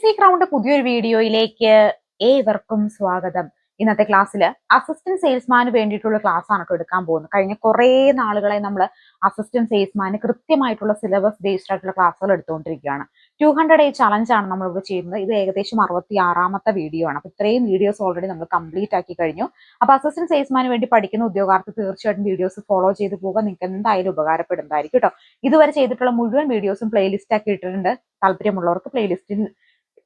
C crowned പുതിയൊരു വീഡിയോയിലേക്ക് ഏവർക്കും സ്വാഗതം. ഇന്നത്തെ ക്ലാസ്സിൽ അസിസ്റ്റന്റ് സെയിൽസ്മാന് വേണ്ടിയിട്ടുള്ള ക്ലാസ് ആണ് എടുക്കാൻ പോകുന്നത്. കഴിഞ്ഞ കുറേ നാളുകളെ നമ്മൾ അസിസ്റ്റന്റ് സെയിൽസ്മാന് കൃത്യമായിട്ടുള്ള സിലബസ് ബേസ്ഡ് ആയിട്ടുള്ള ക്ലാസ്സുകൾ എടുത്തുകൊണ്ടിരിക്കുകയാണ്. ടു ഹൺഡ്രഡ് ഏ ചലഞ്ച് ആണ് നമ്മൾ ഇവിടെ ചെയ്യുന്നത്. ഇത് ഏകദേശം അറുപത്തി ആറാമത്തെ വീഡിയോ ആണ്. അപ്പൊ ഇത്രയും വീഡിയോസ് ഓൾറെഡി നമ്മൾ കംപ്ലീറ്റ് ആക്കി കഴിഞ്ഞു. അപ്പൊ അസിസ്റ്റന്റ് സെയിൽസ്മാന് വേണ്ടി പഠിക്കുന്ന ഉദ്യോഗാർത്ഥി തീർച്ചയായിട്ടും വീഡിയോസ് ഫോളോ ചെയ്ത് പോകുക നിങ്ങൾക്ക് എന്തായാലും ഉപകാരപ്പെടുന്നതായിരിക്കും കേട്ടോ. ഇതുവരെ ചെയ്തിട്ടുള്ള മുഴുവൻ വീഡിയോസും പ്ലേലിസ്റ്റ് ആക്കി ഇട്ടിട്ടുണ്ട്. താല്പര്യമുള്ളവർക്ക് പ്ലേലിസ്റ്റിൽ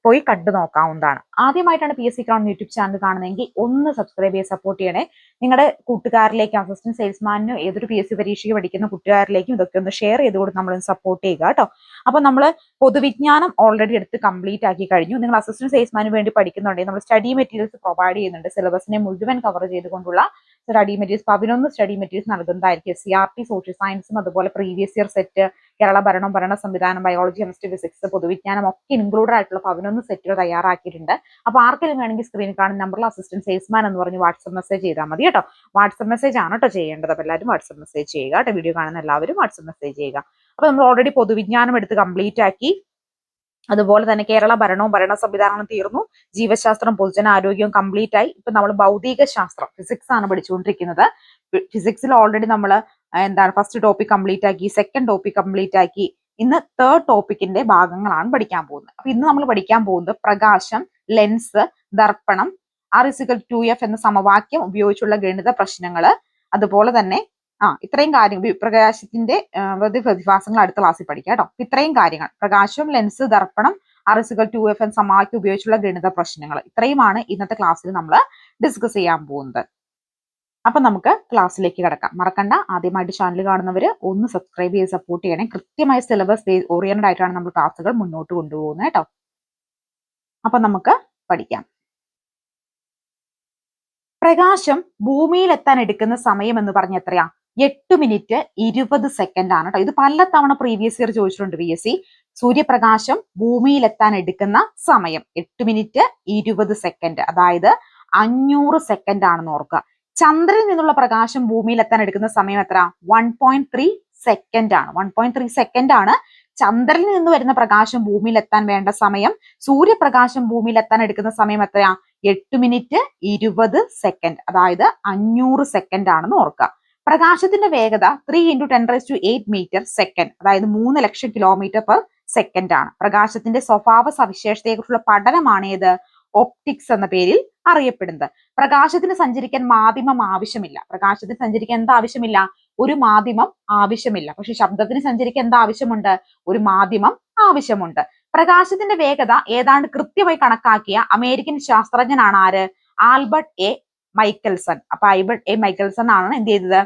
പോയി കണ്ടു നോക്കാവുന്നതാണ്. ആദ്യമായിട്ടാണ് P S C crown YouTube channel കാണുന്നതെങ്കിൽ ഒന്ന് സബ്സ്ക്രൈബ് ചെയ്ത് സപ്പോർട്ട് ചെയ്യണേ. നിങ്ങളുടെ കൂട്ടുകാരിലേക്കും അസിസ്റ്റന്റ് സെയിൽസ്മാനും ഏതൊരു പി എസ് സി പരീക്ഷയ്ക്ക് പഠിക്കുന്ന കൂട്ടുകാരിലേക്കും ഇതൊക്കെ ഒന്ന് ഷെയർ ചെയ്ത് കൊടുത്ത് നമ്മളൊന്ന് സപ്പോർട്ട് ചെയ്യുക കേട്ടോ. അപ്പൊ നമ്മൾ പൊതുവിജ്ഞാനം ഓൾറെഡി എടുത്ത് കംപ്ലീറ്റ് ആക്കി കഴിഞ്ഞു. നിങ്ങൾ അസിസ്റ്റന്റ് സെയിൽസ്മാന് വേണ്ടി പഠിക്കുന്നുണ്ടെങ്കിൽ നമ്മൾ സ്റ്റഡി മെറ്റീരിയൽസ് പ്രൊവൈഡ് ചെയ്യുന്നുണ്ട്. സിലബസിനെ മുഴുവൻ കവർ ചെയ്തുകൊണ്ടുള്ള സ്റ്റഡി മെറ്റീരിയൽസ് പതിനൊന്ന് സ്റ്റഡി മെറ്റീരിയൽസ് നൽകുന്നതായിരിക്കും. സി ആർ ടി സോഷ്യൽ സയൻസും അതുപോലെ പ്രീവിയസ് ഇയർ സെറ്റ് കേരള ഭരണം ഭരണ സംവിധാനം ബയോളജി കെമിസ്ട്രി ഫിസിക്സ് പൊതുവിജ്ഞാനം ഒക്കെ ഇൻക്ലൂഡഡ് ആയിട്ടുള്ള പതിനൊന്ന് സെറ്റുകൾ തയ്യാറാക്കിയിട്ടുണ്ട്. അപ്പോൾ ആർക്കെങ്കിലും വേണമെങ്കിൽ സ്ക്രീനിൽ കാണുന്ന നമ്പറിൽ അസിസ്റ്റന്റ് സെയിൽസ്മാൻ എന്ന് പറഞ്ഞ് വാട്സപ്പ് മെസ്സേജ് ചെയ്താൽ മതി കേട്ടോ. വാട്സപ്പ് മെസ്സേജ് ആണ് കേട്ടോ ചെയ്യേണ്ടത്. അപ്പോൾ എല്ലാവരും വാട്സപ്പ് മെസ്സേജ് ചെയ്യുക കേട്ടോ. വീഡിയോ കാണുന്ന എല്ലാവരും വാട്സപ്പ് മെസ്സേജ് ചെയ്യുക. അപ്പോൾ നമ്മൾ ഓൾറെഡി പൊതുവിജ്ഞാനം എടുത്ത് കംപ്ലീറ്റ് ആക്കി. അതുപോലെ തന്നെ കേരള ഭരണവും ഭരണ സംവിധാനവും തീർന്നു. ജീവശാസ്ത്രം പൊതുജന ആരോഗ്യവും കംപ്ലീറ്റ് ആയി. ഇപ്പൊ നമ്മൾ ഭൗതിക ശാസ്ത്രം ഫിസിക്സ് ആണ് പഠിച്ചുകൊണ്ടിരിക്കുന്നത്. ഫിസിക്സിൽ ഓൾറെഡി നമ്മൾ എന്താണ് ഫസ്റ്റ് ടോപ്പിക് കംപ്ലീറ്റ് ആക്കി സെക്കൻഡ് ടോപ്പിക് കംപ്ലീറ്റ് ആക്കി ഇന്ന് തേർഡ് ടോപ്പിക്കിന്റെ ഭാഗങ്ങളാണ് പഠിക്കാൻ പോകുന്നത്. അപ്പൊ ഇന്ന് നമ്മൾ പഠിക്കാൻ പോകുന്നത് പ്രകാശം lens ദർപ്പണം R is equal to F എന്ന സമവാക്യം ഉപയോഗിച്ചുള്ള ഗണിത പ്രശ്നങ്ങൾ അതുപോലെ തന്നെ ആ ഇത്രയും കാര്യങ്ങൾ പ്രകാശത്തിന്റെ പ്രതിഭാസങ്ങൾ അടുത്ത ക്ലാസ്സിൽ പഠിക്കാം കേട്ടോ. ഇത്രയും കാര്യങ്ങൾ. പ്രകാശം ലെൻസ് ദർപ്പണം അറിസുകൾ ടു എഫ് എൻ സമാക്കി ഉപയോഗിച്ചുള്ള ഗണിത പ്രശ്നങ്ങൾ. ഇത്രയുമാണ് ഇന്നത്തെ ക്ലാസ്സിൽ നമ്മൾ ഡിസ്കസ് ചെയ്യാൻ പോകുന്നത്. അപ്പൊ നമുക്ക് ക്ലാസ്സിലേക്ക് കിടക്കാം. മറക്കണ്ട. ആദ്യമായിട്ട് ചാനൽ കാണുന്നവർ ഒന്ന് സബ്സ്ക്രൈബ് ചെയ്ത് സപ്പോർട്ട് ചെയ്യണേ. കൃത്യമായ സിലബസ് ഓറിയന്റഡ് ആയിട്ടാണ് നമ്മൾ ക്ലാസ്സുകൾ മുന്നോട്ട് കൊണ്ടുപോകുന്നത് കേട്ടോ. അപ്പൊ നമുക്ക് പഠിക്കാം. പ്രകാശം ഭൂമിയിൽ എത്താൻ എടുക്കുന്ന സമയം എന്ന് പറഞ്ഞ എത്രയാ? എട്ട് മിനിറ്റ് ഇരുപത് സെക്കൻഡ് ആണ് കേട്ടോ ഇത് പല തവണ പ്രീവിയസ് ഇയർ ചോദിച്ചിട്ടുണ്ട് പി എസ് സി സൂര്യപ്രകാശം ഭൂമിയിൽ എത്താൻ എടുക്കുന്ന സമയം എട്ട് മിനിറ്റ് ഇരുപത് സെക്കൻഡ് അതായത് അഞ്ഞൂറ് സെക്കൻഡ് ആണെന്ന് ഓർക്കുക. ചന്ദ്രനിൽ നിന്നുള്ള പ്രകാശം ഭൂമിയിൽ എത്താൻ എടുക്കുന്ന സമയം എത്ര? വൺ പോയിന്റ് ത്രീ സെക്കൻഡ് ആണ്. വൺ പോയിന്റ് ത്രീ സെക്കൻഡ് ആണ് ചന്ദ്രനിൽ നിന്ന് വരുന്ന പ്രകാശം ഭൂമിയിൽ എത്താൻ വേണ്ട സമയം. സൂര്യപ്രകാശം ഭൂമിയിൽ എത്താൻ എടുക്കുന്ന സമയം എത്രയാ? എട്ട് മിനിറ്റ് ഇരുപത് സെക്കൻഡ് അതായത് അഞ്ഞൂറ് സെക്കൻഡ് ആണെന്ന് ഓർക്കുക. പ്രകാശത്തിന്റെ വേഗത three into ten raise to eight metre second അതായത് മൂന്ന് ലക്ഷം കിലോമീറ്റർ പെർ സെക്കൻഡ് ആണ്. പ്രകാശത്തിന്റെ സ്വഭാവ സവിശേഷതയെക്കുറിച്ചുള്ള പഠനമാണ് ഏത്? ഒപ്റ്റിക്സ് എന്ന പേരിൽ അറിയപ്പെടുന്നത്. പ്രകാശത്തിന് സഞ്ചരിക്കാൻ മാധ്യമം ആവശ്യമില്ല. പ്രകാശത്തിന് സഞ്ചരിക്കാൻ എന്താ ആവശ്യമില്ല? ഒരു മാധ്യമം ആവശ്യമില്ല. പക്ഷെ ശബ്ദത്തിന് സഞ്ചരിക്കാൻ എന്താ ആവശ്യമുണ്ട്? ഒരു മാധ്യമം ആവശ്യമുണ്ട്. പ്രകാശത്തിന്റെ വേഗത ഏതാണ്ട് കൃത്യമായി കണക്കാക്കിയ അമേരിക്കൻ ശാസ്ത്രജ്ഞനാണ് ആര്? Albert A Michelson. അപ്പൊ ഐബൺ എ മൈക്കൽസൺ ആണ് എന്ത് ചെയ്തത്?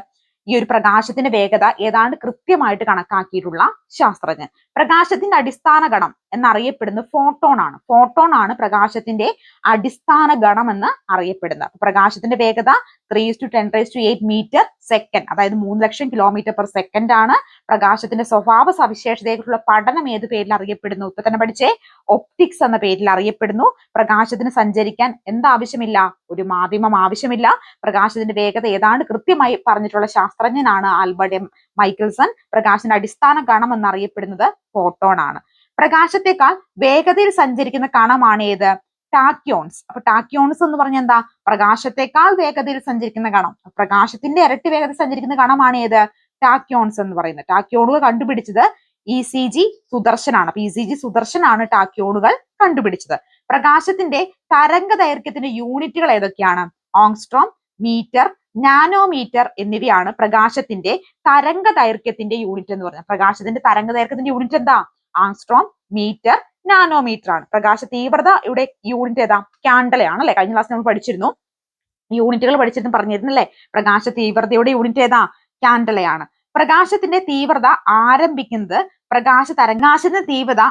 ഈ ഒരു പ്രകാശത്തിന്റെ വേഗത ഏതാണ്ട് കൃത്യമായിട്ട് കണക്കാക്കിയിട്ടുള്ള ശാസ്ത്രജ്ഞൻ. പ്രകാശത്തിന്റെ അടിസ്ഥാന ഗണം എന്നറിയപ്പെടുന്നത് ഫോട്ടോൺ ആണ്. ഫോട്ടോൺ ആണ് പ്രകാശത്തിന്റെ അടിസ്ഥാന ഗണം എന്ന് അറിയപ്പെടുന്നത്. പ്രകാശത്തിന്റെ വേഗത three to ten raise to eight metre second അതായത് മൂന്ന് ലക്ഷം കിലോമീറ്റർ പെർ സെക്കൻഡ് ആണ് പ്രകാശത്തിന്റെ സ്വഭാവ സവിശേഷതയെക്കുറിച്ചുള്ള പഠനം ഏത് പേരിൽ അറിയപ്പെടുന്നു? ഇപ്പൊ തന്നെ പഠിച്ചേ ഒപ്റ്റിക്സ് എന്ന പേരിൽ അറിയപ്പെടുന്നു. പ്രകാശത്തിന് സഞ്ചരിക്കാൻ എന്താവശ്യമില്ല? ഒരു മാധ്യമം ആവശ്യമില്ല. പ്രകാശത്തിന്റെ വേഗത ഏതാണ്ട് കൃത്യമായി പറഞ്ഞിട്ടുള്ള ശാസ്ത്രജ്ഞനാണ് ആൽബർട്ട് എം. മൈക്കിൾസൺ. പ്രകാശത്തിന്റെ അടിസ്ഥാന ഗണം എന്നറിയപ്പെടുന്നത് ഫോട്ടോൺ ആണ്. പ്രകാശത്തെക്കാൾ വേഗതയിൽ സഞ്ചരിക്കുന്ന കണമാണ് ഏത് ടാക്യോൺസ്. അപ്പൊ ടാക്യോൺസ് എന്ന് പറഞ്ഞ എന്താ? പ്രകാശത്തെക്കാൾ വേഗതയിൽ സഞ്ചരിക്കുന്ന കണം. പ്രകാശത്തിന്റെ ഇരട്ടി വേഗതയിൽ സഞ്ചരിക്കുന്ന കണമാണ് ഏത് ടാക്യോൺസ് എന്ന് പറയുന്നത്. ടാക്യോണുകൾ കണ്ടുപിടിച്ചത് ഇ സി ജി സുദർശനാണ്. അപ്പൊ ഇ സി ജി സുദർശനാണ് ടാക്യോണുകൾ കണ്ടുപിടിച്ചത്. പ്രകാശത്തിന്റെ തരംഗ ദൈർഘ്യത്തിന്റെ യൂണിറ്റുകൾ ഏതൊക്കെയാണ്? ഓങ്സ്ട്രോം മീറ്റർ നാനോമീറ്റർ എന്നിവയാണ് പ്രകാശത്തിന്റെ തരംഗ ദൈർഘ്യത്തിന്റെ യൂണിറ്റ് എന്ന് പറയുന്നത് പ്രകാശത്തിന്റെ തരംഗ ദൈർഘ്യത്തിന്റെ യൂണിറ്റ് എന്താ? ആങ്സ്ട്രോം മീറ്റർ നാനോമീറ്റർ ആണ്. പ്രകാശ തീവ്രത ഇവിടെ യൂണിറ്റ് ഏതാ? ക്യാൻഡലയാണ് അല്ലെ? കഴിഞ്ഞ ക്ലാസ് നമ്മൾ പഠിച്ചിരുന്നു. യൂണിറ്റുകൾ പഠിച്ചിരുന്നു പറഞ്ഞിരുന്നല്ലേ പ്രകാശ തീവ്രതയുടെ യൂണിറ്റ് ഏതാ? ക്യാൻഡലയാണ് പ്രകാശത്തിന്റെ തീവ്രത ആരംഭിക്കുന്നത് പ്രകാശ തരംഗാശത്തിന്റെ തീവ്രത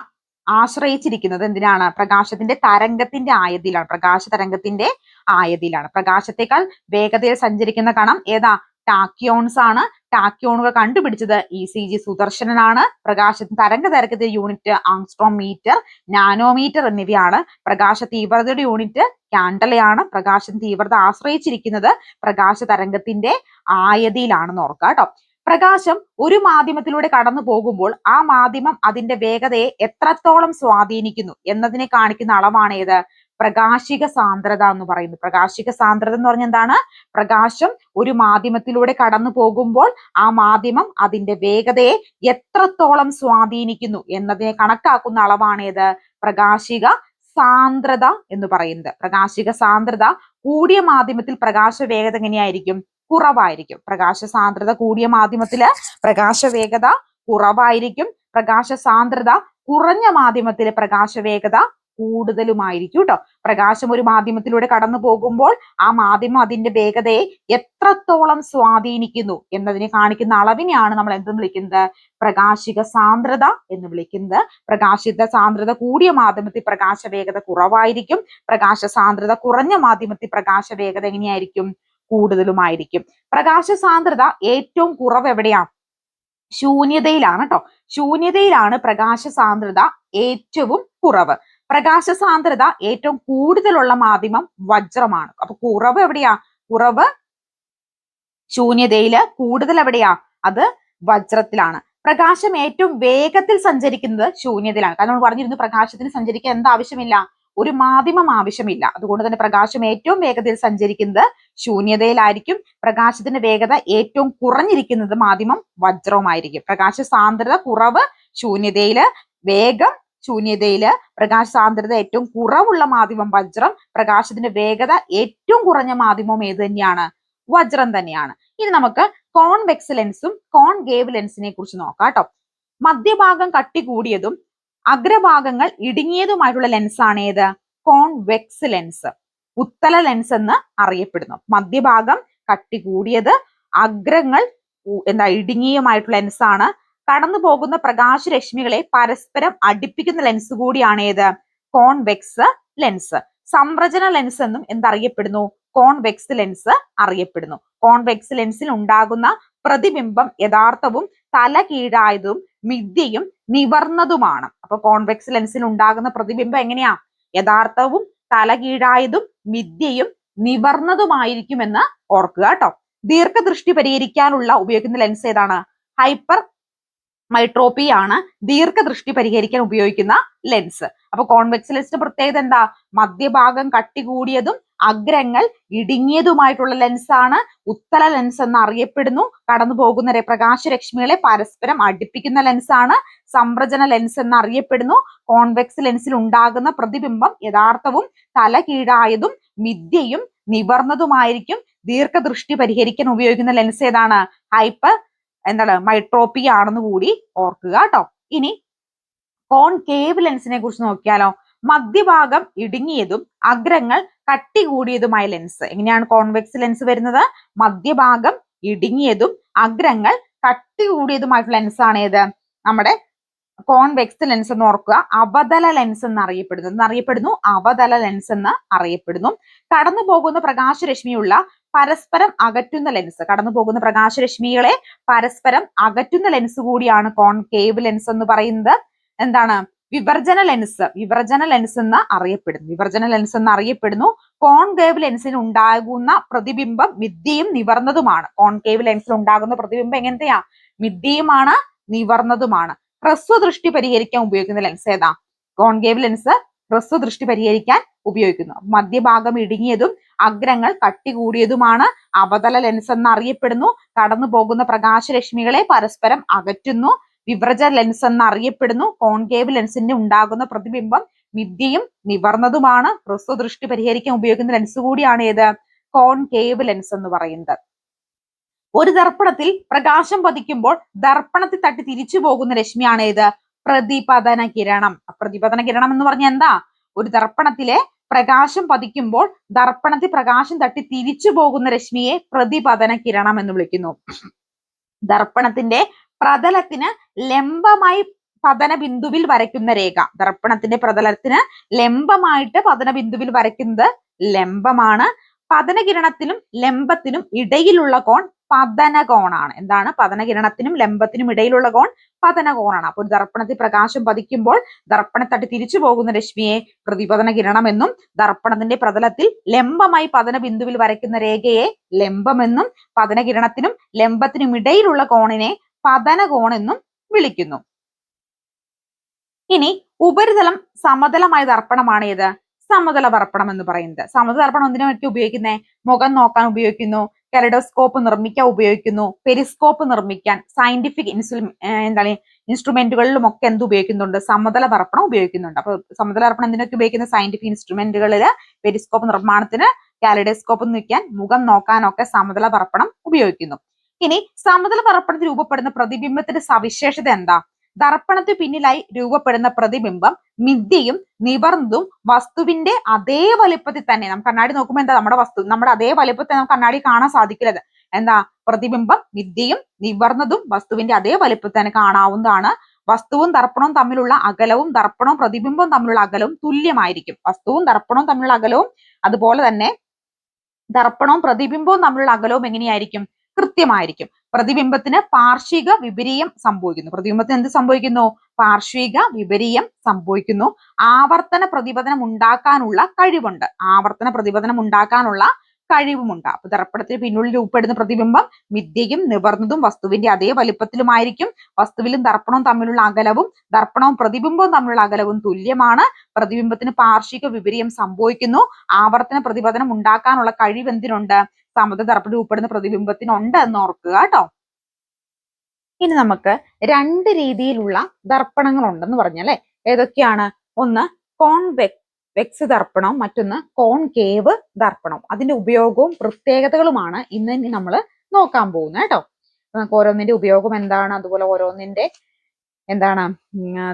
ആശ്രയിച്ചിരിക്കുന്നത് എന്തിനാണ്? പ്രകാശത്തിന്റെ തരംഗത്തിന്റെ ആയതിലാണ് പ്രകാശ തരംഗത്തിന്റെ ആയതിലാണ് പ്രകാശത്തെക്കാൾ വേഗതയിൽ സഞ്ചരിക്കുന്ന കണം ഏതാ? ടാക്യോൺസ് ആണ്. ടാക്യോണുകൾ കണ്ടുപിടിച്ചത് ഇ സി ജി സുദർശനനാണ്. പ്രകാശ തരംഗ ദൈർഘ്യത്തിന്റെ യൂണിറ്റ് ആങ്സ്ട്രോം മീറ്റർ നാനോമീറ്റർ എന്നിവയാണ്. പ്രകാശ തീവ്രതയുടെ യൂണിറ്റ് ക്യാൻഡലയാണ് പ്രകാശ തീവ്രത ആശ്രയിച്ചിരിക്കുന്നത് പ്രകാശ തരംഗത്തിന്റെ ആയതിയിലാണെന്ന് ഓർക്കുക കേട്ടോ പ്രകാശം ഒരു മാധ്യമത്തിലൂടെ കടന്നു പോകുമ്പോൾ ആ മാധ്യമം അതിന്റെ വേഗതയെ എത്രത്തോളം സ്വാധീനിക്കുന്നു എന്നതിനെ കാണിക്കുന്ന അളവാണ് ഏത്? പ്രകാശിക സാന്ദ്രത എന്ന് പറയുന്നത് പ്രകാശിക സാന്ദ്രത എന്ന് പറഞ്ഞ എന്താണ്? പ്രകാശം ഒരു മാധ്യമത്തിലൂടെ കടന്നു പോകുമ്പോൾ ആ മാധ്യമം അതിന്റെ വേഗതയെ എത്രത്തോളം സ്വാധീനിക്കുന്നു എന്നതിനെ കണക്കാക്കുന്ന അളവാണ് ഏത് പ്രകാശിക സാന്ദ്രത എന്ന് പറയുന്നത്. പ്രകാശിക സാന്ദ്രത കൂടിയ മാധ്യമത്തിൽ പ്രകാശ വേഗത എങ്ങനെയായിരിക്കും? കുറവായിരിക്കും. പ്രകാശ സാന്ദ്രത കൂടിയ മാധ്യമത്തിൽ പ്രകാശ വേഗത കുറവായിരിക്കും. പ്രകാശ സാന്ദ്രത കുറഞ്ഞ മാധ്യമത്തിലെ പ്രകാശ വേഗത കൂടുതലുമായിരിക്കും കേട്ടോ പ്രകാശം ഒരു മാധ്യമത്തിലൂടെ കടന്നു പോകുമ്പോൾ ആ മാധ്യമം അതിന്റെ വേഗതയെ എത്രത്തോളം സ്വാധീനിക്കുന്നു എന്നതിനെ കാണിക്കുന്ന അളവിനെയാണ് നമ്മൾ എന്ത് വിളിക്കുന്നത്? പ്രകാശിക സാന്ദ്രത എന്ന് വിളിക്കുന്നത്. പ്രകാശിത സാന്ദ്രത കൂടിയ മാധ്യമത്തിൽ പ്രകാശ വേഗത കുറവായിരിക്കും. പ്രകാശ സാന്ദ്രത കുറഞ്ഞ മാധ്യമത്തിൽ പ്രകാശ വേഗത എങ്ങനെയായിരിക്കും? കൂടുതലുമായിരിക്കും. പ്രകാശ സാന്ദ്രത ഏറ്റവും കുറവ് എവിടെയാണ് ശൂന്യതയിലാണ് കേട്ടോ ശൂന്യതയിലാണ് പ്രകാശ സാന്ദ്രത ഏറ്റവും കുറവ്. പ്രകാശ സാന്ദ്രത ഏറ്റവും കൂടുതലുള്ള മാധ്യമം വജ്രമാണ്. അപ്പൊ കുറവ് എവിടെയാ? കുറവ് ശൂന്യതയിൽ കൂടുതൽ എവിടെയാ? അത് വജ്രത്തിലാണ്. പ്രകാശം ഏറ്റവും വേഗത്തിൽ സഞ്ചരിക്കുന്നത് ശൂന്യതയിലാണ്. കാരണം പറഞ്ഞിരുന്നു പ്രകാശത്തിന് സഞ്ചരിക്കാൻ എന്താ ആവശ്യമില്ല? ഒരു മാധ്യമം ആവശ്യമില്ല. അതുകൊണ്ട് തന്നെ പ്രകാശം ഏറ്റവും വേഗത്തിൽ സഞ്ചരിക്കുന്നത് ശൂന്യതയിലായിരിക്കും. പ്രകാശത്തിന്റെ വേഗത ഏറ്റവും കുറഞ്ഞിരിക്കുന്നത് മാധ്യമം വജ്രവുമായിരിക്കും. പ്രകാശ സാന്ദ്രത കുറവ് ശൂന്യതയിൽ വേഗം ശൂന്യതയിൽ പ്രകാശ സാന്ദ്രത ഏറ്റവും കുറവുള്ള മാധ്യമം വജ്രം. പ്രകാശത്തിന്റെ വേഗത ഏറ്റവും കുറഞ്ഞ മാധ്യമം ഏത് തന്നെയാണ്? വജ്രം തന്നെയാണ്. ഇനി നമുക്ക് കോൺവെക്സ് ലെൻസും കോൺഗേവ് ലെൻസിനെ കുറിച്ച് നോക്കാം കേട്ടോ. മധ്യഭാഗം കട്ടി കൂടിയതും അഗ്രഭാഗങ്ങൾ ഇടുങ്ങിയതുമായിട്ടുള്ള ലെൻസാണ് ഏത്? Convex lens. ഉത്തല ലെൻസ് എന്ന് അറിയപ്പെടുന്നു. മധ്യഭാഗം കട്ടി കൂടിയത് അഗ്രങ്ങൾ എന്താ ഇടുങ്ങിയുമായിട്ടുള്ള ലെൻസാണ്. കടന്നു പോകുന്ന പ്രകാശരശ്മികളെ പരസ്പരം അടുപ്പിക്കുന്ന ലെൻസ് കൂടിയാണ് ഏത്? കോൺവെക്സ് ലെൻസ് സംരചന ലെൻസ് എന്നും എന്തറിയപ്പെടുന്നു? കോൺവെക്സ് ലെൻസ് അറിയപ്പെടുന്നു. കോൺവെക്സ് ലെൻസിൽ ഉണ്ടാകുന്ന പ്രതിബിംബം യഥാർത്ഥവും തല കീഴായതും മിഥ്യയും നിവർന്നതുമാണ്. അപ്പൊ കോൺവെക്സ് ലെൻസിൽ ഉണ്ടാകുന്ന പ്രതിബിംബം എങ്ങനെയാ? യഥാർത്ഥവും തല കീഴായതും മിഥ്യയും നിവർന്നതുമായിരിക്കുമെന്ന് ഓർക്കുക കേട്ടോ. ദീർഘദൃഷ്ടി പരിഹരിക്കാനുള്ള ഉപയോഗിക്കുന്ന ലെൻസ് ഏതാണ്? ഹൈപ്പർ മൈട്രോപ്പി ആണ് ദീർഘദൃഷ്ടി പരിഹരിക്കാൻ ഉപയോഗിക്കുന്ന ലെൻസ് അപ്പൊ കോൺവെക്സ് ലെൻസ് പ്രത്യേകത എന്താ? മധ്യഭാഗം കട്ടി കൂടിയതും അഗ്രങ്ങൾ ഇടുങ്ങിയതുമായിട്ടുള്ള ലെൻസ് ആണ്. ഉത്തല ലെൻസ് എന്ന് അറിയപ്പെടുന്നു കടന്നു പോകുന്ന പ്രകാശരശ്മികളെ പരസ്പരം അടുപ്പിക്കുന്ന ലെൻസ് ആണ്. സംരചന ലെൻസ് എന്ന് അറിയപ്പെടുന്നു കോൺവെക്സ് ലെൻസിൽ ഉണ്ടാകുന്ന പ്രതിബിംബം യഥാർത്ഥവും തല കീഴായതും മിഥ്യയും നിവർന്നതുമായിരിക്കും. ദീർഘദൃഷ്ടി പരിഹരിക്കാൻ ഉപയോഗിക്കുന്ന ലെൻസ് ഏതാണ്? ഹൈപ്പർ എന്താണ്? മൈട്രോപ്പി ആണെന്ന് കൂടി ഓർക്കുക കേട്ടോ. ഇനി കോൺകേവ് ലെൻസിനെ കുറിച്ച് നോക്കിയാലോ. മധ്യഭാഗം ഇടുങ്ങിയതും അഗ്രങ്ങൾ കട്ടി കൂടിയതുമായ ലെൻസ്. എങ്ങനെയാണ് കോൺവെക്സ് ലെൻസ് വരുന്നത്? മധ്യഭാഗം ഇടുങ്ങിയതും അഗ്രങ്ങൾ കട്ടി കൂടിയതുമായിട്ടുള്ള ലെൻസ് ആണ് ഏത്? നമ്മുടെ കോൺവെക്സ് ലെൻസ് എന്ന് ഓർക്കുക. അവതല ലെൻസ് എന്ന് അറിയപ്പെടുന്നു. എന്നറിയപ്പെടുന്നു അവതല ലെൻസ് എന്ന് അറിയപ്പെടുന്നു. കടന്നു പോകുന്ന പ്രകാശരശ്മിയുള്ള പരസ്പരം അകറ്റുന്ന ലെൻസ് കടന്നു പോകുന്ന പ്രകാശരശ്മികളെ പരസ്പരം അകറ്റുന്ന ലെൻസ് കൂടിയാണ് കോൺകേവ് ലെൻസ് എന്ന് പറയുന്നത്. എന്താണ്? വിവർജന ലെൻസ് വിവർജന ലെൻസ് എന്ന് അറിയപ്പെടുന്നു. വിവർജന ലെൻസ് എന്ന് അറിയപ്പെടുന്നു. കോൺകേവ് ലെൻസിന് ഉണ്ടാകുന്ന പ്രതിബിംബം മിഥ്യയും നിവർന്നതുമാണ്. കോൺകേവ് ലെൻസിൽ ഉണ്ടാകുന്ന പ്രതിബിംബം എങ്ങനത്തെയാ? മിഥ്യയുമാണ് നിവർന്നതുമാണ്. ഹ്രസ്വദൃഷ്ടി പരിഹരിക്കാൻ ഉപയോഗിക്കുന്ന ലെൻസ് ഏതാ? കോൺകേവ് ലെൻസ് ഹ്രസ്വദൃഷ്ടി പരിഹരിക്കാൻ ഉപയോഗിക്കുന്നു. മധ്യഭാഗം ഇടുങ്ങിയതും അഗ്രങ്ങൾ കട്ടി കൂടിയതുമാണ് അവതല ലെൻസ് എന്ന് അറിയപ്പെടുന്നു കടന്നു പോകുന്ന പ്രകാശരശ്മികളെ പരസ്പരം അകറ്റുന്നു. വിവ്രജ ലെൻസ് എന്ന് അറിയപ്പെടുന്നു കോൺകേവ് ലെൻസിന്റെ ഉണ്ടാകുന്ന പ്രതിബിംബം മിഥ്യയും നിവർന്നതുമാണ്. ഹ്രസ്വ ദൃഷ്ടി പരിഹരിക്കാൻ ഉപയോഗിക്കുന്ന ലെൻസ് കൂടിയാണ് ഏത്? കോൺകേവ് ലെൻസ് എന്ന് പറയുന്നത്. ഒരു ദർപ്പണത്തിൽ പ്രകാശം പതിക്കുമ്പോൾ ദർപ്പണത്തിൽ തട്ടി തിരിച്ചു പോകുന്ന രശ്മിയാണ് ഏത്? പ്രതിപതന കിരണം. പ്രതിപതന കിരണം എന്ന് പറഞ്ഞാൽ എന്താ? ഒരു ദർപ്പണത്തിലെ പ്രകാശം പതിക്കുമ്പോൾ ദർപ്പണത്തിൽ പ്രകാശം തട്ടി തിരിച്ചു പോകുന്ന രശ്മിയെ പ്രതിപതന കിരണം എന്ന് വിളിക്കുന്നു. ദർപ്പണത്തിന്റെ പ്രതലത്തിന് ലംബമായി പതന ബിന്ദുവിൽ വരയ്ക്കുന്ന രേഖ. ദർപ്പണത്തിന്റെ പ്രതലത്തിന് ലംബമായിട്ട് പതന ബിന്ദുവിൽ വരയ്ക്കുന്നത് ലംബമാണ്. പതനകിരണത്തിനും ലംബത്തിനും ഇടയിലുള്ള കോൺ പതന കോണാണ് എന്താണ്? പതന കിരണത്തിനും ലംബത്തിനും ഇടയിലുള്ള കോൺ പതന കോണാണ് അപ്പോൾ ദർപ്പണത്തിൽ പ്രകാശം പതിക്കുമ്പോൾ ദർപ്പണത്തട്ടി തിരിച്ചു പോകുന്ന രശ്മിയെ പ്രതിപതന കിരണമെന്നും ദർപ്പണത്തിന്റെ പ്രതലത്തിൽ ലംബമായി പതന ബിന്ദുവിൽ വരയ്ക്കുന്ന രേഖയെ ലംബമെന്നും പതന കിരണത്തിനും ലംബത്തിനും ഇടയിലുള്ള കോണിനെ പതന കോണെന്നും വിളിക്കുന്നു. ഇനി ഉപരിതലം സമതലമായ ദർപ്പണമാണ് ഏത് സമതല ദർപ്പണം എന്ന് പറയുന്നത്. സമതല ദർപ്പണം എന്തിനു പറ്റി ഉപയോഗിക്കുന്നത് മുഖം നോക്കാൻ ഉപയോഗിക്കുന്നു. കെലഡോസ്കോപ്പ് നിർമ്മിക്കാൻ ഉപയോഗിക്കുന്നു. പെരിസ്കോപ്പ് നിർമ്മിക്കാൻ സയന്റിഫിക് ഇൻസ്റ്റു എന്താണ് ഇൻസ്ട്രുമെന്റുകളിലും ഒക്കെ എന്ത് ഉപയോഗിക്കുന്നുണ്ട്? സമതല തർപ്പണം ഉപയോഗിക്കുന്നുണ്ട്. അപ്പൊ സമതല തർപ്പണം എന്തിനൊക്കെ ഉപയോഗിക്കുന്ന സയന്റിഫിക് ഇൻസ്ട്രുമെന്റുകളിൽ പെരിസ്കോപ്പ് നിർമ്മാണത്തിന് കാലിഡോസ്കോപ്പ് നിൽക്കാൻ മുഖം നോക്കാനൊക്കെ സമതല തർപ്പണം ഉപയോഗിക്കുന്നു. ഇനി സമതല തർപ്പണത്തിൽ രൂപപ്പെടുന്ന പ്രതിബിംബത്തിന്റെ സവിശേഷത എന്താ? ദർപ്പണത്തിന് പിന്നിലായി രൂപപ്പെടുന്ന പ്രതിബിംബം മിഥ്യയും നിവർന്നതും വസ്തുവിന്റെ അതേ വലിപ്പത്തിൽ തന്നെ. നമുക്ക് കണ്ണാടി നോക്കുമ്പോൾ എന്താ നമ്മുടെ വസ്തു? നമ്മുടെ അതേ വലിപ്പത്തിൽ നമുക്ക് കണ്ണാടി കാണാൻ സാധിക്കില്ലത് എന്താ? പ്രതിബിംബം മിഥ്യയും നിവർന്നതും വസ്തുവിന്റെ അതേ വലിപ്പത്തിൽ തന്നെ കാണാവുന്നതാണ്. വസ്തുവും ദർപ്പണവും തമ്മിലുള്ള അകലവും ദർപ്പണവും പ്രതിബിംബവും തമ്മിലുള്ള അകലവും തുല്യമായിരിക്കും. വസ്തുവും ദർപ്പണവും തമ്മിലുള്ള അകലവും അതുപോലെ തന്നെ ദർപ്പണവും പ്രതിബിംബവും തമ്മിലുള്ള അകലവും എങ്ങനെയായിരിക്കും? കൃത്യമായിരിക്കും. പ്രതിബിംബത്തിന് പാർശ്വിക വിപരീയം സംഭവിക്കുന്നു. പ്രതിബിംബത്തിന് എന്ത് സംഭവിക്കുന്നു? പാർശ്വിക വിപരീയം സംഭവിക്കുന്നു. ആവർത്തന പ്രതിപതനം ഉണ്ടാക്കാനുള്ള കഴിവുണ്ട്. ആവർത്തന പ്രതിപതനം ഉണ്ടാക്കാനുള്ള കഴിവുമുണ്ട്. അപ്പൊ ദർപ്പണത്തിന് പിന്നുള്ളിൽ രൂപപ്പെടുന്ന പ്രതിബിംബം മിഥ്യയും നിവർന്നതും വസ്തുവിന്റെ അതേ വലിപ്പത്തിലുമായിരിക്കും. വസ്തുവിലും ദർപ്പണവും തമ്മിലുള്ള അകലവും ദർപ്പണവും പ്രതിബിംബവും തമ്മിലുള്ള അകലവും തുല്യമാണ്. പ്രതിബിംബത്തിന് പാർശ്വിക വിപരീയം സംഭവിക്കുന്നു. ആവർത്തന പ്രതിപതനം ഉണ്ടാക്കാനുള്ള കഴിവ് എന്തിനുണ്ട്? സമത തറപ്പ് രൂപപ്പെടുന്ന പ്രതിബിംബത്തിനുണ്ട് എന്ന് ഓർക്കുക കേട്ടോ. ഇനി നമുക്ക് രണ്ട് രീതിയിലുള്ള ദർപ്പണങ്ങൾ ഉണ്ടെന്ന് പറഞ്ഞല്ലേ ഏതൊക്കെയാണ്? ഒന്ന് കോൺവെക് വെക്സ് ദർപ്പണം മറ്റൊന്ന് കോൺകേവ് ദർപ്പണം. അതിന്റെ ഉപയോഗവും പ്രത്യേകതകളുമാണ് ഇന്ന് നമ്മൾ നോക്കാൻ പോകുന്നത് കേട്ടോ. നമുക്ക് ഓരോന്നിന്റെ ഉപയോഗം എന്താണ്? അതുപോലെ ഓരോന്നിന്റെ എന്താണ്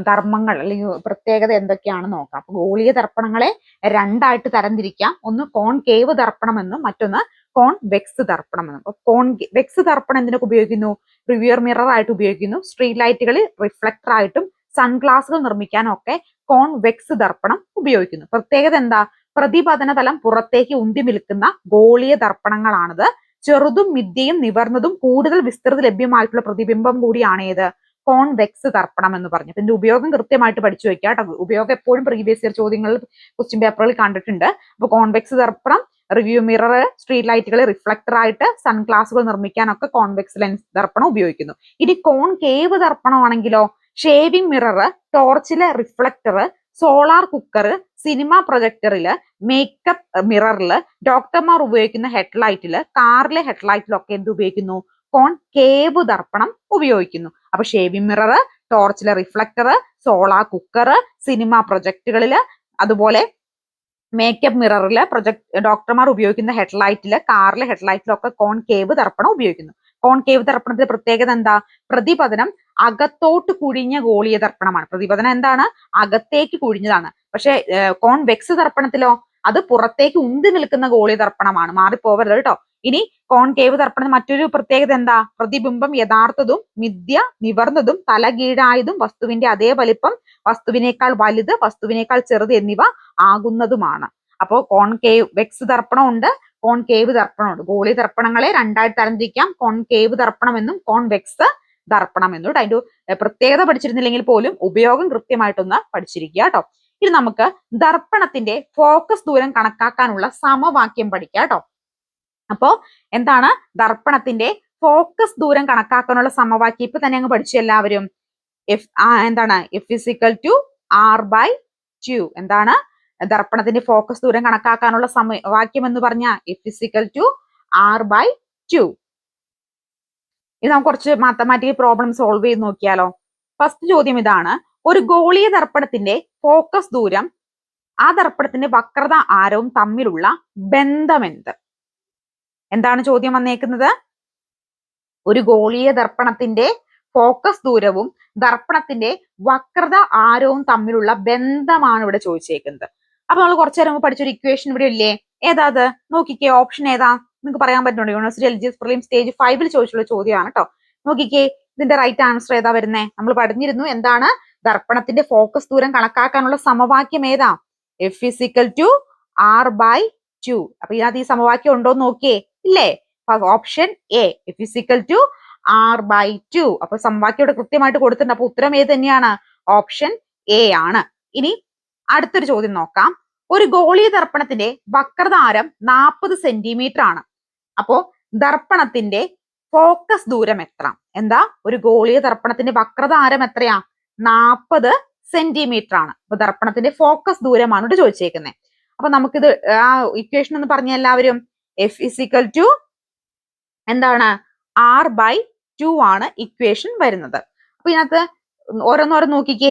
ധർമ്മങ്ങൾ അല്ലെങ്കിൽ പ്രത്യേകത എന്തൊക്കെയാണ് നോക്കാം. അപ്പൊ ഗോളീയ ദർപ്പണങ്ങളെ രണ്ടായിട്ട് തരംതിരിക്കാം. ഒന്ന് കോൺകേവ് ദർപ്പണം എന്നും മറ്റൊന്ന് കോൺ വെക്സ് ദർപ്പണം എന്ന്. അപ്പൊ കോൺ വെക്സ് ദർപ്പണം എന്തിനൊക്കെ ഉപയോഗിക്കുന്നു? റിവ്യൂർ മിറർ ആയിട്ട് ഉപയോഗിക്കുന്നു. സ്ട്രീറ്റ് ലൈറ്റുകളിൽ റിഫ്ലക്ടർ ആയിട്ടും സൺഗ്ലാസുകൾ നിർമ്മിക്കാനും ഒക്കെ കോൺവെക്സ് ദർപ്പണം ഉപയോഗിക്കുന്നു. പ്രത്യേകത എന്താ? പ്രതിപതന തലം പുറത്തേക്ക് ഉന്തി നിൽക്കുന്ന ഗോളീയ ദർപ്പണങ്ങളാണത് ചെറുതും മിഥ്യയും നിവർന്നതും കൂടുതൽ വിസ്തൃത ലഭ്യമായിട്ടുള്ള പ്രതിബിംബം കൂടിയാണ് ഏത് കോൺവെക്സ് തർപ്പണം എന്ന് പറഞ്ഞു. ഇതിന്റെ ഉപയോഗം കൃത്യമായിട്ട് പഠിച്ചു വെക്കുക കേട്ടോ. ഉപയോഗം എപ്പോഴും പ്രീവിയസ് ഇയർ ചോദ്യങ്ങളിൽ ക്വസ്റ്റ്യൻ പേപ്പറിൽ കണ്ടിട്ടുണ്ട്. അപ്പൊ കോൺവെക്സ് ദർപ്പണം റിവ്യൂ മിറർ സ്ട്രീറ്റ് ലൈറ്റുകൾ റിഫ്ലക്ടർ ആയിട്ട് സൺഗ്ലാസുകൾ നിർമ്മിക്കാനൊക്കെ കോൺവെക്സ് ലെൻസ് ദർപ്പണം ഉപയോഗിക്കുന്നു. ഇനി കോൺ കേവ് ദർപ്പണമാണെങ്കിലോ ഷേവിംഗ് മിറർ ടോർച്ചിലെ റിഫ്ലക്ടർ സോളാർ കുക്കർ സിനിമ പ്രൊജക്ടറിൽ മേക്കപ്പ് മിററിൽ ഡോക്ടർമാർ ഉപയോഗിക്കുന്ന ഹെഡ്ലൈറ്റിൽ കാറിലെ ഹെഡ്ലൈറ്റിലൊക്കെ എന്ത് ഉപയോഗിക്കുന്നു? കോൺ കേവ് ദർപ്പണം ഉപയോഗിക്കുന്നു. അപ്പൊ ഷേവിംഗ് മിറർ ടോർച്ചിലെ റിഫ്ലക്ടർ സോളാർ കുക്കർ സിനിമ പ്രൊജക്ടുകളിൽ അതുപോലെ മേക്കപ്പ് മിററിൽ പ്രൊജക്ട് ഡോക്ടർമാർ ഉപയോഗിക്കുന്ന ഹെഡ്ലൈറ്റിൽ കാറിലെ ഹെഡ്ലൈറ്റിലൊക്കെ കോൺ കേവ് ദർപ്പണം ഉപയോഗിക്കുന്നു. കോൺ കേവ് ദർപ്പണത്തിന്റെ പ്രത്യേകത എന്താ? പ്രതിപതനം അകത്തോട്ട് കുഴിഞ്ഞ ഗോളീയ ദർപ്പണമാണ് പ്രതിപതനം എന്താണ്? അകത്തേക്ക് കുഴിഞ്ഞതാണ്. പക്ഷെ കോൺ വെക്സ് ദർപ്പണത്തിലോ അത് പുറത്തേക്ക് ഉന്തി നിൽക്കുന്ന ഗോളിയ ദർപ്പണമാണ് മാറിപ്പോവരുത് കേട്ടോ. ഇനി കോൺകേവ് ദർപ്പണത്തിന് മറ്റൊരു പ്രത്യേകത എന്താ? പ്രതിബിംബം യഥാർത്ഥതും മിഥ്യ നിവർന്നതും തലകീഴായതും വസ്തുവിന്റെ അതേ വലിപ്പം വസ്തുവിനേക്കാൾ വലുത് വസ്തുവിനേക്കാൾ ചെറുത് എന്നിവ ആകുന്നതുമാണ്. അപ്പോൾ കോൺകേവ് വെക്സ് ദർപ്പണം ഉണ്ട് കോൺകേവ് ദർപ്പണം ഉണ്ട് ഗോളി ദർപ്പണങ്ങളെ രണ്ടായിട്ട് തരംതിരിക്കാം. കോൺകേവ് ദർപ്പണം എന്നും കോൺവെക്സ് ദർപ്പണം എന്നും അതിന്റെ പ്രത്യേകത പഠിച്ചിരുന്നില്ലെങ്കിൽ പോലും ഉപയോഗം കൃത്യമായിട്ടൊന്ന് പഠിച്ചിരിക്കുക കേട്ടോ. ഇനി നമുക്ക് ദർപ്പണത്തിന്റെ ഫോക്കസ് ദൂരം കണക്കാക്കാനുള്ള സമവാക്യം പഠിക്കാം കേട്ടോ. അപ്പോ എന്താണ്? ദർപ്പണത്തിന്റെ ഫോക്കസ് ദൂരം കണക്കാക്കാനുള്ള സമവാക്യം ഇപ്പൊ തന്നെ അങ്ങ് പഠിച്ചു എല്ലാവരും. എഫ് എന്താണ്? F is equal to R by two എന്താണ്? ദർപ്പണത്തിന്റെ ഫോക്കസ് ദൂരം കണക്കാക്കാനുള്ള സമവാക്യം എന്ന് പറഞ്ഞ F is equal to R by two ഇത് നമുക്ക് കുറച്ച് മാത്തമാറ്റിക്കൽ പ്രോബ്ലം സോൾവ് ചെയ്ത് നോക്കിയാലോ. ഫസ്റ്റ് ചോദ്യം ഇതാണ്. ഒരു ഗോളീയ ദർപ്പണത്തിന്റെ ഫോക്കസ് ദൂരം ആ ദർപ്പണത്തിന്റെ വക്രത ആരവും തമ്മിലുള്ള ബന്ധമെന്ത് എന്താണ് ചോദ്യം വന്നേക്കുന്നത്? ഒരു ഗോളീയ ദർപ്പണത്തിന്റെ ഫോക്കസ് ദൂരവും ദർപ്പണത്തിന്റെ വക്രത ആരവും തമ്മിലുള്ള ബന്ധമാണ് ഇവിടെ ചോദിച്ചേക്കുന്നത്. അപ്പൊ നമ്മൾ കുറച്ചു നേരം പഠിച്ചൊരു ഇക്വേഷൻ ഇവിടെ ഇല്ലേ? ഏതാ അത് നോക്കിക്കേ ഓപ്ഷൻ ഏതാ? നിങ്ങൾക്ക് പറയാൻ പറ്റുന്നുണ്ട്? University L G S prelim stage ഫൈവിൽ ചോദിച്ചുള്ള ചോദ്യമാണ് കേട്ടോ നോക്കിക്കേ ഇതിന്റെ റൈറ്റ് ആൻസർ ഏതാ വരുന്നേ? നമ്മൾ പഠിഞ്ഞിരുന്നു. എന്താണ്? ദർപ്പണത്തിന്റെ ഫോക്കസ് ദൂരം കണക്കാക്കാനുള്ള സമവാക്യം ഏതാ? F is equal to R by two അപ്പൊ ഇതിനകത്ത് ഈ സമവാക്യം ഉണ്ടോ എന്ന് നോക്കിയേ. ഇല്ലേ? Option A F is equal to R by two അപ്പൊ സമവാക്യം ഇവിടെ കൃത്യമായിട്ട് കൊടുത്തിട്ടുണ്ട്. അപ്പൊ ഉത്തരം ഏത് തന്നെയാണ്? ഓപ്ഷൻ എ ആണ്. ഇനി അടുത്തൊരു ചോദ്യം നോക്കാം. ഒരു ഗോളീയ ദർപ്പണത്തിന്റെ വക്രതാരം നാൽപ്പത് സെന്റിമീറ്റർ ആണ്. അപ്പോ ദർപ്പണത്തിന്റെ ഫോക്കസ് ദൂരം എത്ര? എന്താ? ഒരു ഗോളീയ ദർപ്പണത്തിന്റെ വക്രതാരം എത്രയാ? നാൽപ്പത് സെന്റിമീറ്റർ ആണ് അപ്പൊ ദർപ്പണത്തിന്റെ ഫോക്കസ് ദൂരമാണ് ഇവിടെ ചോദിച്ചേക്കുന്നത് അപ്പൊ നമുക്കിത് ആ ഇക്വേഷൻ എന്ന് പറഞ്ഞ എല്ലാവരും എഫ് ഇസിക്കൽ ടു എന്താണ്? ആർ ബൈ ടു ആണ് ഇക്വേഷൻ വരുന്നത്. അപ്പൊ ഇതിനകത്ത് ഓരോന്നോരോ നോക്കിക്കേ.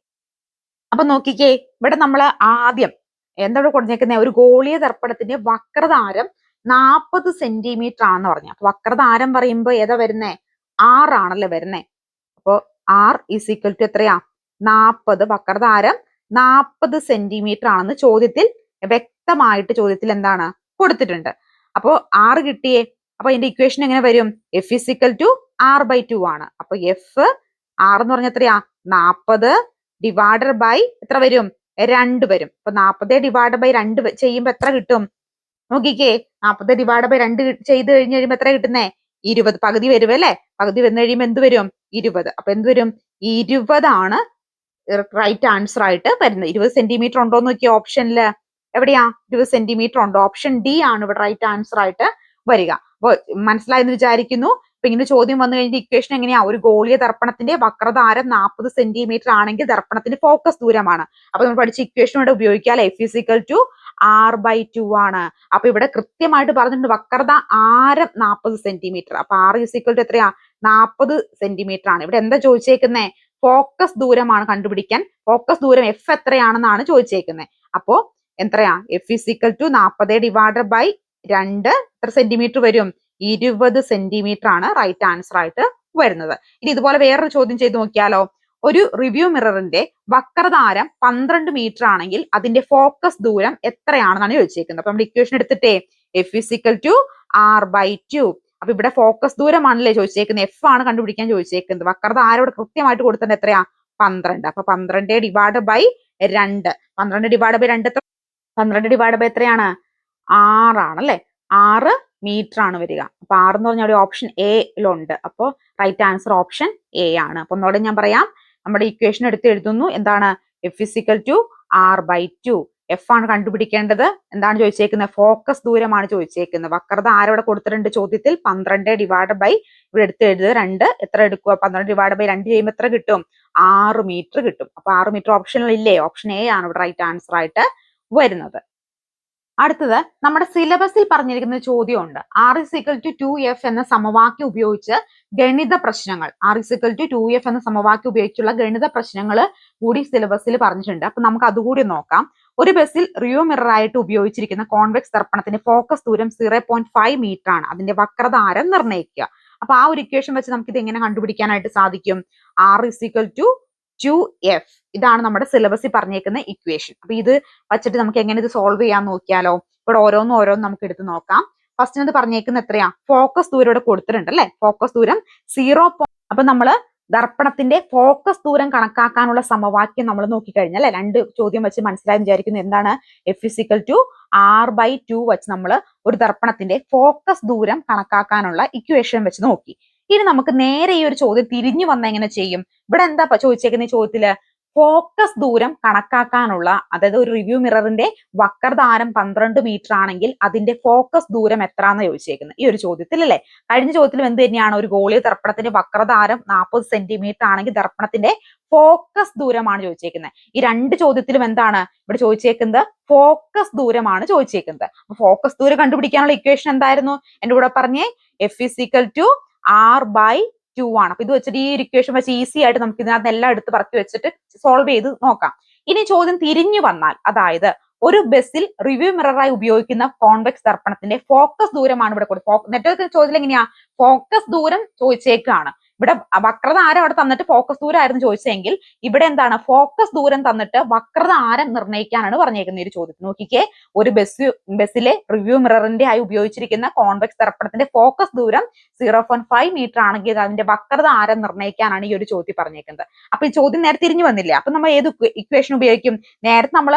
അപ്പൊ നോക്കിക്കേ ഇവിടെ നമ്മൾ ആദ്യം എന്താണ് ഇവിടെ കൊടുത്തേക്കുന്നത് ഒരു ഗോളീയ ദർപ്പണത്തിന്റെ വക്രതാരം നാൽപ്പത് സെന്റിമീറ്റർ ആണെന്ന് പറഞ്ഞു. അപ്പൊ വക്രതാരം പറയുമ്പോ ഏതാ വരുന്നേ? ആറാണല്ലേ വരുന്നേ. അപ്പോ ആർ ഈസ് ഈക്വൽ ടു എത്രയാ? നാൽപ്പത് വക്രതാരം നാൽപ്പത് സെന്റിമീറ്റർ ആണെന്ന് ചോദ്യത്തിൽ വ്യക്തമായിട്ട് ചോദ്യത്തിൽ എന്താണ് കൊടുത്തിട്ടുണ്ട്. അപ്പോൾ ആറ് കിട്ടിയേ. അപ്പൊ എന്റെ ഇക്വേഷൻ എങ്ങനെ വരും? F is equal to R by two ആണ്. അപ്പൊ എഫ് ആർ എന്ന് പറഞ്ഞ എത്രയാ? നാൽപ്പത് ഡിവൈഡർ ബൈ എത്ര വരും? രണ്ട് വരും. അപ്പൊ നാൽപ്പത് ഡിവൈഡ് ബൈ രണ്ട് ചെയ്യുമ്പോ എത്ര കിട്ടും? നോക്കിക്കേ. നാൽപ്പത് ഡിവൈഡ് ബൈ രണ്ട് ചെയ്ത് കഴിഞ്ഞ് കഴിയുമ്പോ എത്ര കിട്ടുന്നേ? ഇരുപത്. പകുതി വരും അല്ലേ പകുതി വന്നു കഴിയുമ്പോ എന്ത് വരും? ഇരുപത്. അപ്പൊ എന്ത് വരും? ഇരുപതാണ് റൈറ്റ് ആൻസർ ആയിട്ട് വരുന്നത്. ഇരുപത് സെന്റിമീറ്റർ ഉണ്ടോ എന്ന് നോക്കിയ ഓപ്ഷനിൽ എവിടെയാ? ഇരുപത് സെന്റിമീറ്റർ ഉണ്ടോ. ഓപ്ഷൻ ഡി ആണ് ഇവിടെ റൈറ്റ് ആൻസർ ആയിട്ട് വരിക. അപ്പോൾ മനസ്സിലായെന്ന് വിചാരിക്കുന്നു. ഇപ്പൊ ഇങ്ങനെ ചോദ്യം വന്നു കഴിഞ്ഞ ഇക്വേഷൻ എങ്ങനെയാ? ഒരു ഗോളീയ ദർപ്പണത്തിന്റെ വക്രതാരം നാൽപ്പത് സെന്റിമീറ്റർ ആണെങ്കിൽ ദർപ്പണത്തിന്റെ ഫോക്കസ് ദൂരമാണ്. അപ്പൊ നമ്മൾ പഠിച്ച ഇക്വേഷൻ ഇവിടെ ഉപയോഗിക്കാം F is equal to R by two ആണ്. അപ്പൊ ഇവിടെ കൃത്യമായിട്ട് പറഞ്ഞിട്ടുണ്ട് വക്രത ആരം നാൽപ്പത് സെന്റിമീറ്റർ അപ്പൊ ആർ ഇസിക്കൽ ടു എത്രയാ? നാൽപ്പത് സെന്റിമീറ്റർ ആണ്. ഇവിടെ എന്താ ചോദിച്ചേക്കുന്നേ? ഫോക്കസ് ദൂരമാണ് കണ്ടുപിടിക്കാൻ. ഫോക്കസ് ദൂരം എഫ് എത്രയാണെന്നാണ് ചോദിച്ചേക്കുന്നത് അപ്പോ എത്രയാ? എഫ് ഇസിക്കൽ ടു നാൽപ്പത് ഡിവൈഡ് ബൈ രണ്ട്. എത്ര സെന്റിമീറ്റർ വരും? ഇരുപത് സെന്റിമീറ്റർ ആണ് റൈറ്റ് ആൻസർ ആയിട്ട് വരുന്നത്. ഇനി ഇതുപോലെ വേറൊരു ചോദ്യം ചെയ്ത് നോക്കിയാലോ? ഒരു റിവ്യൂ മിററിന്റെ വക്രതാരം പന്ത്രണ്ട് മീറ്റർ ആണെങ്കിൽ അതിന്റെ ഫോക്കസ് ദൂരം എത്രയാണെന്നാണ് ചോദിച്ചേക്കുന്നത്. അപ്പൊ നമ്മൾ equation എടുത്തിട്ടേ F is equal to R by two അപ്പൊ ഇവിടെ ഫോക്കസ് ദൂരമാണല്ലേ ചോദിച്ചേക്കുന്നത് എഫ് ആണ് കണ്ടുപിടിക്കാൻ ചോദിച്ചേക്കുന്നത്. വക്രത ആരോട് കൃത്യമായിട്ട് കൊടുത്തിട്ടുണ്ട് എത്രയാ? പന്ത്രണ്ട്. അപ്പൊ പന്ത്രണ്ട് ഡിവൈഡ് ബൈ രണ്ട്. പന്ത്രണ്ട് ഡിവൈഡ് ബൈ രണ്ട് എത്ര പന്ത്രണ്ട് ഡിവൈഡ് ബൈ എത്രയാണ്? ആറാണ് അല്ലെ ആറ് മീറ്റർ ആണ് വരിക. അപ്പൊ ആറ് എന്ന് പറഞ്ഞാൽ ഓപ്ഷൻ എയിലുണ്ട് അപ്പോൾ റൈറ്റ് ആൻസർ ഓപ്ഷൻ എ ആണ്. അപ്പൊ ഒന്നോടെ ഞാൻ പറയാം. നമ്മുടെ ഇക്വേഷൻ എടുത്ത് എഴുതുന്നു. എന്താണ്? F is equal to R by two F ആണ് കണ്ടുപിടിക്കേണ്ടത്. എന്താണ് ചോദിച്ചേക്കുന്നത് ഫോക്കസ് ദൂരമാണ് ചോദിച്ചേക്കുന്നത് വക്രത ആരോടെ കൊടുത്തിട്ടുണ്ട് ചോദ്യത്തിൽ? പന്ത്രണ്ട് ഡിവൈഡ് ബൈ ഇവിടെ എടുത്ത് എഴുതുക രണ്ട്. എത്ര എടുക്കുക? പന്ത്രണ്ട് ഡിവൈഡ് ബൈ രണ്ട് ചെയ്യുമ്പോൾ എത്ര കിട്ടും? ആറ് മീറ്റർ കിട്ടും. അപ്പൊ ആറ് മീറ്റർ ഓപ്ഷനിൽ ഇല്ലേ? ഓപ്ഷൻ എ ആണ് ഇവിടെ റൈറ്റ് ആൻസർ ആയിട്ട് വരുന്നത്. അടുത്തത് നമ്മുടെ സിലബസിൽ പറഞ്ഞിരിക്കുന്ന ചോദ്യമുണ്ട്. R is equal to two F എന്ന സമവാക്യം ഉപയോഗിച്ച് ഗണിത പ്രശ്നങ്ങൾ R is equal to two F എന്ന സമവാക്യം ഉപയോഗിച്ചുള്ള ഗണിത പ്രശ്നങ്ങൾ കൂടി സിലബസിൽ പറഞ്ഞിട്ടുണ്ട്. അപ്പൊ നമുക്ക് അതുകൂടി നോക്കാം. ഒരു ബസ്സിൽ റിയോ മിറർ ആയിട്ട് ഉപയോഗിച്ചിരിക്കുന്ന കോൺവെക്സ് ദർപ്പണത്തിന്റെ ഫോക്കസ് ദൂരം സീറോ പോയിന്റ് ഫൈവ് മീറ്റർ ആണ്. അതിന്റെ വക്രതാരം നിർണയിക്കുക. അപ്പൊ ആ ഒരു ഇക്വേഷൻ വെച്ച് നമുക്ക് ഇത് എങ്ങനെ കണ്ടുപിടിക്കാനായിട്ട് സാധിക്കും? R is equal to two F ഇതാണ് നമ്മുടെ സിലബസിൽ പറഞ്ഞേക്കുന്ന ഇക്വേഷൻ അപ്പൊ ഇത് വച്ചിട്ട് നമുക്ക് എങ്ങനെ ഇത് സോൾവ് ചെയ്യാൻ നോക്കിയാലോ? ഇവിടെ ഓരോന്നും ഓരോന്നും നമുക്ക് എടുത്ത് നോക്കാം. ഫസ്റ്റ് ഇത് പറഞ്ഞേക്കുന്ന എത്രയാ? ഫോക്കസ് ദൂരം ഇവിടെ കൊടുത്തിട്ടുണ്ട് അല്ലെ? ഫോക്കസ് ദൂരം സീറോ അപ്പൊ നമ്മൾ ദർപ്പണത്തിന്റെ ഫോക്കസ് ദൂരം കണക്കാക്കാനുള്ള സമവാക്യം നമ്മൾ നോക്കിക്കഴിഞ്ഞാൽ അല്ലെ? രണ്ട് ചോദ്യം വെച്ച് മനസ്സിലായി വിചാരിക്കുന്നു. എന്താണ്? F is equal to R by two വെച്ച് നമ്മൾ ഒരു ദർപ്പണത്തിന്റെ ഫോക്കസ് ദൂരം കണക്കാക്കാനുള്ള ഇക്വേഷൻ വെച്ച് നോക്കി. ഇനി നമുക്ക് നേരെ ഈ ഒരു ചോദ്യം തിരിഞ്ഞു വന്ന എങ്ങനെ ചെയ്യും? ഇവിടെ എന്താ ചോദിച്ചേക്കുന്ന ഈ ചോദ്യത്തിൽ? ഫോക്കസ് ദൂരം കണക്കാക്കാനുള്ള അതായത് ഒരു റിവ്യൂ മിററിന്റെ വക്രതാരം പന്ത്രണ്ട് മീറ്റർ ആണെങ്കിൽ അതിന്റെ ഫോക്കസ് ദൂരം എത്രയാണെന്ന് ചോദിച്ചേക്കുന്നത് ഈ ഒരു ചോദ്യത്തിൽ അല്ലെ? കഴിഞ്ഞ ചോദ്യത്തിലും എന്ത് തന്നെയാണ്? ഒരു ഗോളി ദർപ്പണത്തിന്റെ വക്രതാരം നാൽപ്പത് സെന്റിമീറ്റർ ആണെങ്കിൽ ദർപ്പണത്തിന്റെ ഫോക്കസ് ദൂരമാണ് ചോദിച്ചേക്കുന്നത് ഈ രണ്ട് ചോദ്യത്തിലും എന്താണ് ഇവിടെ ചോദിച്ചേക്കുന്നത്? ഫോക്കസ് ദൂരമാണ് ചോദിച്ചേക്കുന്നത്. ഫോക്കസ് ദൂരം കണ്ടുപിടിക്കാനുള്ള ഇക്വേഷൻ എന്തായിരുന്നു? എന്റെ കൂടെ പറഞ്ഞേ F is equal to R by two ആണ്. അപ്പൊ ഇത് വെച്ചിട്ട് ഈ ഇക്വേഷൻ വെച്ച് ഈസി ആയിട്ട് നമുക്ക് ഇതിനകത്ത് എല്ലാം എടുത്ത് പറക്കി വെച്ചിട്ട് സോൾവ് ചെയ്ത് നോക്കാം. ഇനി ചോദ്യം തിരിഞ്ഞു വന്നാൽ അതായത് ഒരു ബസ്സിൽ റിവ്യൂ മിററായി ഉപയോഗിക്കുന്ന കോൺവെക്സ് ദർപ്പണത്തിന്റെ ഫോക്കസ് ദൂരമാണ് ഇവിടെ കൊടുത്തത് നെറ്റ്വർക്ക് ചോദ്യത്തിൽ എങ്ങനെയാ? ഫോക്കസ് ദൂരം ചോദിച്ചേക്കാണ്. ഇവിടെ വക്രത ആരം അവിടെ തന്നിട്ട് ഫോക്കസ് ദൂരം ആയിരുന്നു ചോദിച്ചെങ്കിൽ ഇവിടെ എന്താണ്? ഫോക്കസ് ദൂരം തന്നിട്ട് വക്രത ആരം നിർണയിക്കാനാണ് പറഞ്ഞേക്കുന്നത് ഒരു ചോദ്യത്തിൽ നോക്കിക്കേ ഒരു ബസ് ബസ്സിലെ റിവ്യൂ മിററിന്റെ ആയി ഉപയോഗിച്ചിരിക്കുന്ന കോൺവെക്സ് ദർപ്പണത്തിന്റെ ഫോക്കസ് ദൂരം സീറോ പോയിന്റ് ഫൈവ് മീറ്റർ ആണെങ്കിൽ അതിന്റെ വക്രത ആരം നിർണയിക്കാനാണ് ഈ ഒരു ചോദ്യം പറഞ്ഞേക്കുന്നത്. അപ്പൊ ഈ ചോദ്യം നേരെ തിരിഞ്ഞു വന്നില്ലേ? അപ്പൊ നമ്മൾ ഏത് ഇക്വേഷൻ ഉപയോഗിക്കും? നേരത്തെ നമ്മൾ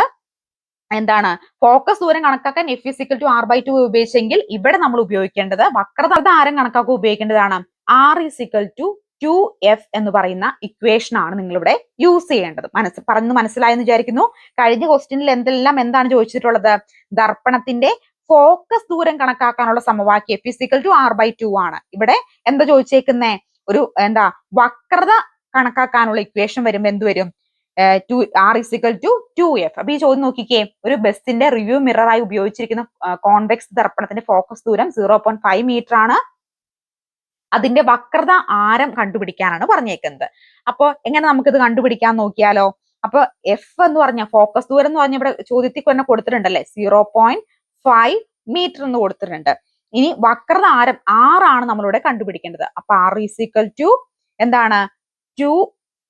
എന്താണ്? ഫോക്കസ് ദൂരം കണക്കാക്കാൻ F is equal to R by two ഉപയോഗിച്ചെങ്കിൽ ഇവിടെ നമ്മൾ ഉപയോഗിക്കേണ്ടത് വക്രത ആരം കണക്കാക്കാൻ ഉപയോഗിക്കേണ്ടതാണ്. R is equal to two F എന്ന് പറയുന്ന ഇക്വേഷൻ ആണ് നിങ്ങൾ ഇവിടെ യൂസ് ചെയ്യേണ്ടത്. മനസ്സ് പറഞ്ഞു മനസ്സിലായെന്ന് വിചാരിക്കുന്നു. കഴിഞ്ഞ ക്വസ്റ്റ്യനിൽ എന്തെല്ലാം എന്താണ് ചോദിച്ചിട്ടുള്ളത്? ദർപ്പണത്തിന്റെ ഫോക്കസ് ദൂരം കണക്കാക്കാനുള്ള സമവാക്യം is equal to R by two ആണ്. ഇവിടെ എന്താ ചോദിച്ചേക്കുന്നേ? ഒരു എന്താ? വക്രത കണക്കാക്കാനുള്ള ഇക്വേഷൻ വരുമ്പോ എന്ത് വരും? To R is equal to two F. അപ്പൊ ഈ ചോദ്യം നോക്കിക്കേ ഒരു ബസ്സിന്റെ റിവ്യൂ മിററായി ഉപയോഗിച്ചിരിക്കുന്ന കോൺവെക്സ് ദർപ്പണത്തിന്റെ ഫോക്കസ് ദൂരം സീറോ പോയിന്റ് ഫൈവ് മീറ്റർ ആണ്. അതിന്റെ വക്രത ആരം കണ്ടുപിടിക്കാനാണ് പറഞ്ഞേക്കുന്നത്. അപ്പോൾ എങ്ങനെ നമുക്കിത് കണ്ടുപിടിക്കാൻ നോക്കിയാലോ? അപ്പൊ എഫ് എന്ന് പറഞ്ഞ ഫോക്കസ് ദൂരം എന്ന് പറഞ്ഞ ഇവിടെ ചോദ്യത്തിൽ തന്നെ കൊടുത്തിട്ടുണ്ടല്ലേ? സീറോ പോയിന്റ് ഫൈവ് മീറ്റർ എന്ന് കൊടുത്തിട്ടുണ്ട്. ഇനി വക്രത ആരം ആറാണ് നമ്മളിവിടെ കണ്ടുപിടിക്കേണ്ടത്. അപ്പൊ ആർ ഈസ് ഈക്വൽ ടു എന്താണ്? Two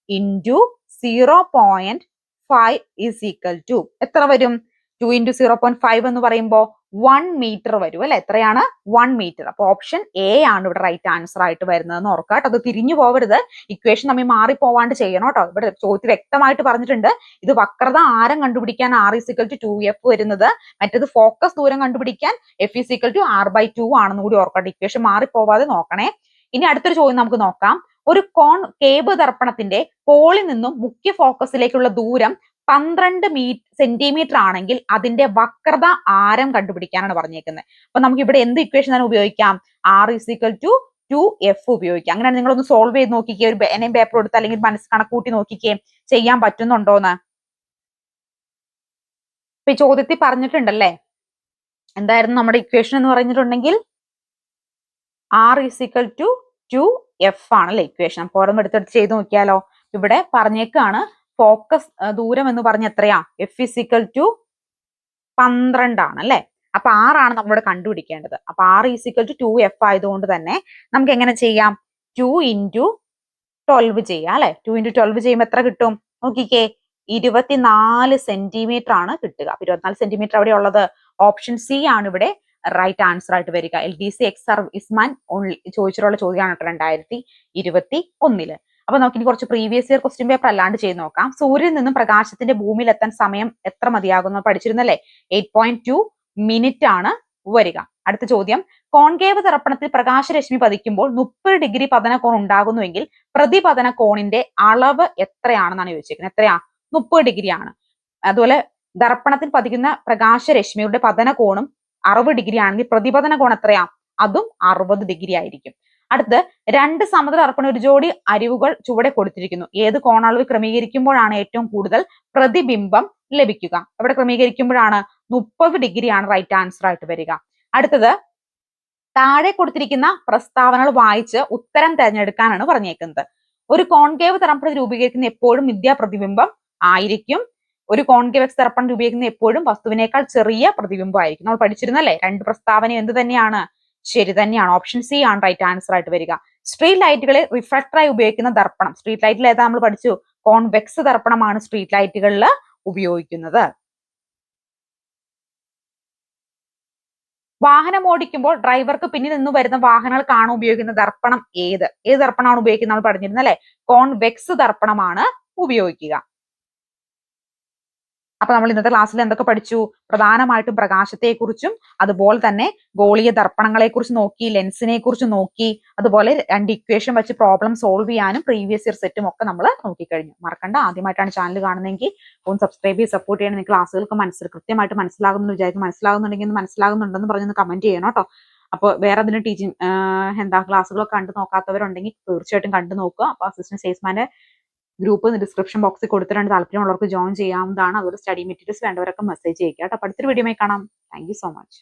into zero point five is equal to എത്ര വരും? Two into zero point five എന്ന് പറയുമ്പോൾ വൺ മീറ്റർ വരും അല്ലെ? എത്രയാണ്? വൺ മീറ്റർ അപ്പൊ ഓപ്ഷൻ എ ആണ് ഇവിടെ റൈറ്റ് ആൻസർ ആയിട്ട് വരുന്നതെന്ന് ഓർക്കുക കേട്ടോ. അത് തിരിഞ്ഞു പോവരുത്. ഇക്വേഷൻ തമ്മിൽ മാറിപ്പോവാണ്ട് ചെയ്യണം കേട്ടോ. ഇവിടെ ചോദ്യത്തിൽ വ്യക്തമായിട്ട് പറഞ്ഞിട്ടുണ്ട്. ഇത് വക്രത ആരം കണ്ടുപിടിക്കാൻ R is equal to two F വരുന്നത്. മറ്റേത് ഫോക്കസ് ദൂരം കണ്ടുപിടിക്കാൻ F is equal to R by two ആണെന്ന് കൂടി ഓർക്കട്ടെ ഇക്വേഷൻ മാറിപ്പോവാതെ നോക്കണേ. ഇനി അടുത്തൊരു ചോദ്യം നമുക്ക് നോക്കാം. ഒരു കോൺ കേബ് ദർപ്പണത്തിന്റെ കോളിൽ നിന്നും മുഖ്യ ഫോക്കസിലേക്കുള്ള ദൂരം പന്ത്രണ്ട് മീ സെന്റിമീറ്റർ ആണെങ്കിൽ അതിന്റെ വക്രത ആരം കണ്ടുപിടിക്കാനാണ് പറഞ്ഞേക്കുന്നത്. അപ്പൊ നമുക്ക് ഇവിടെ എന്ത് ഇക്വേഷൻ തന്നെ ഉപയോഗിക്കാം? R is equal to two F ഉപയോഗിക്കാം. അങ്ങനെ നിങ്ങളൊന്ന് സോൾവ് ചെയ്ത് നോക്കിക്കേ. ഒരു എനയും പേപ്പർ എടുത്ത് അല്ലെങ്കിൽ മനസ്സ് കണക്കൂട്ടി നോക്കിക്കേ. ചെയ്യാൻ പറ്റുന്നുണ്ടോന്ന്? ഇപ്പൊ ഈ ചോദ്യത്തിൽ പറഞ്ഞിട്ടുണ്ടല്ലേ? എന്തായിരുന്നു നമ്മുടെ ഇക്വേഷൻ എന്ന് പറഞ്ഞിട്ടുണ്ടെങ്കിൽ? R is equal to two F ആണല്ലേ ഇക്വേഷൻ അപ്പൊ ഓരോന്ന് എടുത്തെടുത്ത് ചെയ്ത് നോക്കിയാലോ? ഇവിടെ പറഞ്ഞേക്കാണ് ഫോക്കസ് ദൂരം എന്ന് പറഞ്ഞ എത്രയാ? എഫ് ഇസിക്കൽ ടു പന്ത്രണ്ടാണ് അല്ലെ? അപ്പൊ ആറാണ് നമ്മളിവിടെ കണ്ടുപിടിക്കേണ്ടത്. അപ്പൊ ആറ് ഈസിക്കൽ ടു ടു എഫ് ആയതുകൊണ്ട് തന്നെ നമുക്ക് എങ്ങനെ ചെയ്യാം? ടു ഇന്റു ട്വൽവ് ചെയ്യാം അല്ലെ? ടു ഇന്റു ട്വൽവ് ചെയ്യുമ്പോൾ എത്ര കിട്ടും? നോക്കിക്കേ ഇരുപത്തിനാല് സെന്റിമീറ്റർ ആണ് കിട്ടുക. അപ്പൊ ഇരുപത്തിനാല് സെന്റിമീറ്റർ അവിടെ ഉള്ളത്. ഓപ്ഷൻ സി ആണ് ഇവിടെ റൈറ്റ് ആൻസർ ആയിട്ട് വരിക. L D C X serviceman ചോദിച്ചിട്ടുള്ള ചോദ്യമാണ് രണ്ടായിരത്തി ഇരുപത്തി ഒന്നിൽ അപ്പൊ നമുക്ക് ഇനി കുറച്ച് പ്രീവിയസ് ഇയർ ക്വസ്റ്റ്യൻ പേപ്പർ അല്ലാണ്ട് ചെയ്ത് നോക്കാം. സൂര്യൻ നിന്നും പ്രകാശത്തിന്റെ ഭൂമിയിൽ എത്താൻ സമയം എത്ര മതിയാകുന്നു പഠിച്ചിരുന്നല്ലേ? എയ്റ്റ് പോയിന്റ് ടു മിനിറ്റ് ആണ് വരിക. അടുത്ത ചോദ്യം. കോൺകേവ് തർപ്പണത്തിൽ പ്രകാശരശ്മി പതിക്കുമ്പോൾ മുപ്പത് ഡിഗ്രി പതനകോൺ ഉണ്ടാകുന്നുവെങ്കിൽ പ്രതിപതന കോണിന്റെ അളവ് എത്രയാണെന്നാണ് ചോദിച്ചിരിക്കുന്നത് എത്രയാ? മുപ്പത് ഡിഗ്രി ആണ് അതുപോലെ ദർപ്പണത്തിൽ പതിക്കുന്ന പ്രകാശരശ്മിയുടെ പതന കോണും അറുപത് ഡിഗ്രി ആണെങ്കിൽ പ്രതിപതന കോൺ എത്രയാ? അതും അറുപത് ഡിഗ്രി ആയിരിക്കും. അടുത്ത് രണ്ട് സമതല അർപ്പണ ഒരു ജോഡി അരിവുകൾ ചുവടെ കൊടുത്തിരിക്കുന്നു. ഏത് കോണളവ് ക്രമീകരിക്കുമ്പോഴാണ് ഏറ്റവും കൂടുതൽ പ്രതിബിംബം ലഭിക്കുക? ഇവിടെ ക്രമീകരിക്കുമ്പോഴാണ്? മുപ്പത് ഡിഗ്രിയാണ് റൈറ്റ് ആൻസർ ആയിട്ട് വരിക. അടുത്തത് താഴെ കൊടുത്തിരിക്കുന്ന പ്രസ്താവനകൾ വായിച്ച് ഉത്തരം തിരഞ്ഞെടുക്കാനാണ് പറഞ്ഞേക്കുന്നത്. ഒരു കോൺകേവ് തറപ്പണ രൂപീകരിക്കുന്ന എപ്പോഴും പ്രതിബിംബം ആയിരിക്കും. ഒരു കോൺകേവക്സ് ദർപ്പണം രൂപീകരിക്കുന്ന എപ്പോഴും വസ്തുവിനേക്കാൾ ചെറിയ പ്രതിബിംബമായിരിക്കും. നമ്മൾ പഠിച്ചിരുന്നല്ലേ? രണ്ട് പ്രസ്താവന എന്ത് തന്നെയാണ്? ശരി തന്നെയാണ്. ഓപ്ഷൻ സി ആണ് റൈറ്റ് ആൻസർ ആയിട്ട് വരിക. സ്ട്രീറ്റ് ലൈറ്റുകളെ റിഫ്ലക്ടറായി ഉപയോഗിക്കുന്ന ദർപ്പണം. സ്ട്രീറ്റ് ലൈറ്റിൽ ഏതാ നമ്മൾ പഠിച്ചു? കോൺവെക്സ് ദർപ്പണമാണ് സ്ട്രീറ്റ് ലൈറ്റുകളിൽ ഉപയോഗിക്കുന്നത്. വാഹനം ഓടിക്കുമ്പോൾ ഡ്രൈവർക്ക് പിന്നിൽ നിന്ന് വരുന്ന വാഹനങ്ങൾക്കാണ് ഉപയോഗിക്കുന്ന ദർപ്പണം ഏത്? ഏത് ദർപ്പണമാണ് ഉപയോഗിക്കുന്നത് നമ്മൾ പറഞ്ഞിരുന്നത് അല്ലെ കോൺവെക്സ് ദർപ്പണമാണ് ഉപയോഗിക്കുക. അപ്പൊ നമ്മൾ ഇന്നത്തെ ക്ലാസ്സിൽ എന്തൊക്കെ പഠിച്ചു? പ്രധാനമായിട്ടും പ്രകാശത്തെക്കുറിച്ചും അതുപോലെ തന്നെ ഗോളീയ ദർപ്പണങ്ങളെ കുറിച്ച് നോക്കി ലെൻസിനെ കുറിച്ച് നോക്കി അതുപോലെ രണ്ട് ഇക്വേഷൻ വെച്ച് പ്രോബ്ലം സോൾവ് ചെയ്യാനും പ്രീവിയസ് ഇയർ സെറ്റും ഒക്കെ നമ്മൾ നോക്കിക്കഴിഞ്ഞു. മറക്കണ്ട ആദ്യമായിട്ടാണ് ചാനൽ കാണുന്നതെങ്കിൽ ഒന്ന് സബ്സ്ക്രൈബ് ചെയ്ത് സപ്പോർട്ട് ചെയ്യണം. നിങ്ങൾക്ക് ക്ലാസ്സുകൾക്ക് മനസ്സിൽ കൃത്യമായിട്ട് മനസ്സിലാകുന്നു വിചാരിക്കും മനസ്സിലാകുന്നുണ്ടെങ്കിൽ മനസ്സിലാകുന്നുണ്ടെന്ന് പറഞ്ഞൊന്ന് കമന്റ് ചെയ്യണം കേട്ടോ. അപ്പോൾ വേറെ അതിന് ടീച്ചിങ് എന്താ ക്ലാസ്സുകളൊക്കെ കണ്ടു നോക്കാത്തവരുണ്ടെങ്കിൽ തീർച്ചയായിട്ടും കണ്ടു നോക്കുക. അപ്പോൾ അസിസ്റ്റന്റ് സെയിൽസ്മാന്റെ ഗ്രൂപ്പ് ഡിസ്ക്രിപ്ഷൻ ബോക്സിൽ കൊടുത്തിട്ടുണ്ട്. താല്പര്യമുള്ളവർക്ക് ജോയിൻ ചെയ്യാവുന്നതാണ്. അതുപോലെ സ്റ്റഡി മെറ്റീരിയൽസ് വേണ്ടവരൊക്കെ മെസ്സേജ് ചെയ്യുക കേട്ടോ. അടുത്തൊരു വീഡിയോ കാണാം. Thank so much